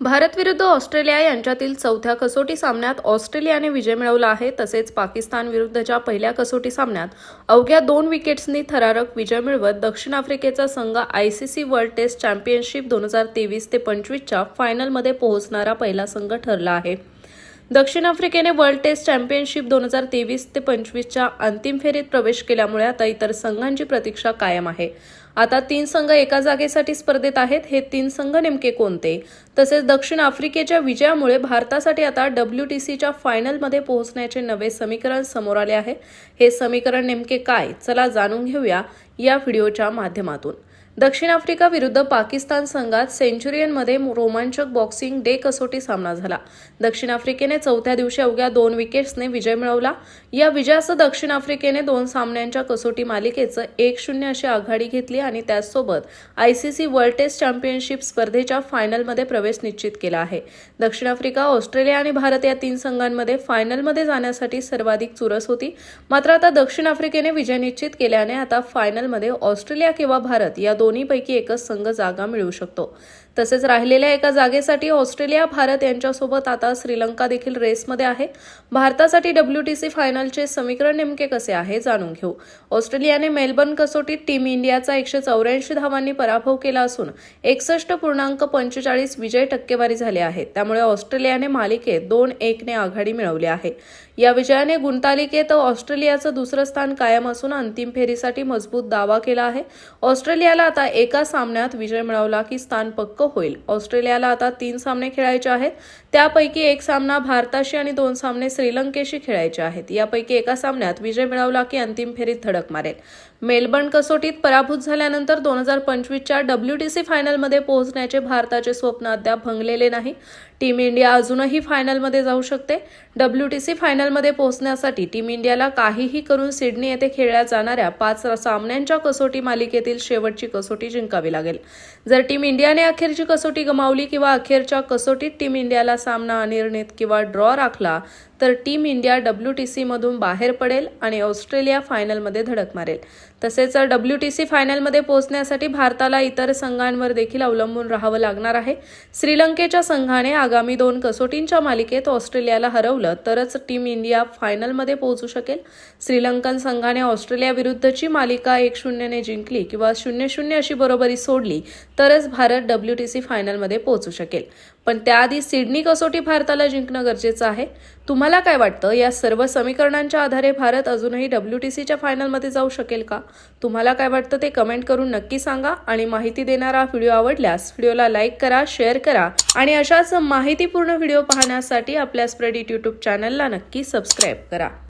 भारत विरुद्ध ऑस्ट्रेलिया यांच्यातील चौथ्या कसोटी सामन्यात ऑस्ट्रेलियाने विजय मिळवला आहे. तसेच पाकिस्तान विरुद्धच्या पहिल्या कसोटी सामन्यात अवघ्या दोन विकेट्सनी थरारक विजय मिळवत दक्षिण आफ्रिकेचा संघ आयसीसी वर्ल्ड टेस्ट चॅम्पियनशिप दोन हजार तेवीस ते पंचवीसच्या फायनलमध्ये पोहोचणारा पहिला संघ ठरला आहे. दक्षिण आफ्रिकेने वर्ल्ड टेस्ट चॅम्पियनशिप दोन हजार तेवीस ते पंचवीसच्या अंतिम फेरीत प्रवेश केल्यामुळे आता इतर संघांची प्रतीक्षा कायम आहे. आता तीन संघ एका जागेसाठी स्पर्धेत आहेत. हे तीन संघ नेमके कोणते? तसेच दक्षिण आफ्रिकेच्या विजयामुळे भारतासाठी आता डब्ल्यू टी सीच्या फायनलमध्ये पोहोचण्याचे नवे समीकरण समोर आले आहे. हे समीकरण नेमके काय? चला जाणून घेऊया या व्हिडिओच्या माध्यमातून. दक्षिण आफ्रिका विरुद्ध पाकिस्तान संघात सेंच्युरियनमध्ये रोमांचक बॉक्सिंग डे कसोटी सामना झाला. दक्षिण आफ्रिकेने चौथ्या दिवशी अवघ्या दोन विकेट्सने विजय मिळवला. या विजयासह दक्षिण आफ्रिकेने दोन सामन्यांच्या कसोटी मालिकेचं एक शून्य अशी आघाडी घेतली आणि त्याचसोबत आयसीसी वर्ल्ड टेस्ट चॅम्पियनशिप स्पर्धेच्या फायनलमध्ये प्रवेश निश्चित केला आहे. दक्षिण आफ्रिका ऑस्ट्रेलिया आणि भारत या तीन संघांमध्ये फायनलमध्ये जाण्यासाठी सर्वाधिक चुरस होती. मात्र आता दक्षिण आफ्रिकेने विजय निश्चित केल्याने आता फायनलमध्ये ऑस्ट्रेलिया किंवा भारत या दोन दोन्हीपैकी एकच संघ जागा मिळवू शकतो. तसेच राहिलेल्या एका जागेसाठी ऑस्ट्रेलिया भारत यांच्यासोबत आता श्रीलंका देखील रेसमध्ये आहे. भारतासाठी डब्ल्यू टी सी फायनलचे समीकरण नेमके कसे आहे जाणून घेऊ. ऑस्ट्रेलियाने मेलबर्न कसोटीत टीम इंडियाचा एकशे चौऱ्याऐंशी धावांनी पराभव केला असून एकसष्ट पूर्णांक पंचेचाळीस विजय टक्केवारी झाली आहे त्यामुळे ऑस्ट्रेलियाने मालिकेत दोन एकने आघाडी मिळवली आहे. या विजयाने गुणतालिकेत ऑस्ट्रेलियाचं दुसरं स्थान कायम असून अंतिम फेरीसाठी मजबूत दावा केला आहे. ऑस्ट्रेलियाला आता एका सामन्यात विजय मिळवला की स्थान पक्क होईल. ऑस्ट्रेलियाला आता तीन सामने खेळायचे आहेत. त्यापैकी एक सामना भारताशी आणि दोन सामने श्रीलंकेशी खेळायचे आहेत. यापैकी एका सामन्यात विजय मिळवला की अंतिम फेरीत धडक मारेल. मेलबर्न कसोटीत पराभूत झाल्यानंतर दोन हजार पंचवीसच्या डब्ल्यू टी सी फायनलमध्ये पोहोचण्याचे भारताचे स्वप्न अद्याप भंगलेले नाही. टीम इंडिया अजूनही फायनलमध्ये जाऊ शकते. डब्ल्यू टी सी फायनलमध्ये पोहोचण्यासाठी टीम इंडियाला काहीही करून सिडनी येथे खेळल्या जाणाऱ्या पाच सामन्यांच्या कसोटी मालिकेतील शेवटची कसोटी जिंकावी लागेल. जर टीम इंडियाने अखेर अखेरची कसोटी गमावली किंवा अखेरच्या कसोटीत टीम इंडियाला सामना अनिर्णित किंवा ड्रॉ राखला तर टीम इंडिया डब्ल्यू टी सीमधून बाहेर पडेल आणि ऑस्ट्रेलिया फायनलमध्ये धडक मारेल. तसेच डब्ल्यू टी सी फायनलमध्ये पोहोचण्यासाठी भारताला इतर संघांवर देखील अवलंबून राहावं लागणार आहे. श्रीलंकेच्या संघाने आगामी दोन कसोटींच्या मालिकेत ऑस्ट्रेलियाला हरवलं तरच टीम इंडिया फायनलमध्ये पोहोचू शकेल. श्रीलंकन संघाने ऑस्ट्रेलियाविरुद्धची मालिका एक शून्यने जिंकली किंवा शून्य शून्य अशी बरोबरी सोडली तरच भारत डब्ल्यू टी सी फायनलमध्ये पोहोचू शकेल. पण त्याआधी सिडनी कसोटी भारताला जिंकणं गरजेचं आहे. तुम्हाला काय वाटतं? या सर्व समीकरणांच्या आधारे भारत अजूनही डब्ल्यू टी सीच्या फायनलमध्ये जाऊ शकेल का? तुम्हाला काय वाटतं ते कमेंट करून नक्की सांगा आणि माहिती देणारा व्हिडिओ आवडल्यास व्हिडिओला लाईक करा शेअर करा आणि अशाच माहितीपूर्ण व्हिडिओ पाहण्यासाठी आपल्या स्प्रेडिट यूट्यूब चॅनलला नक्की सबस्क्राईब करा.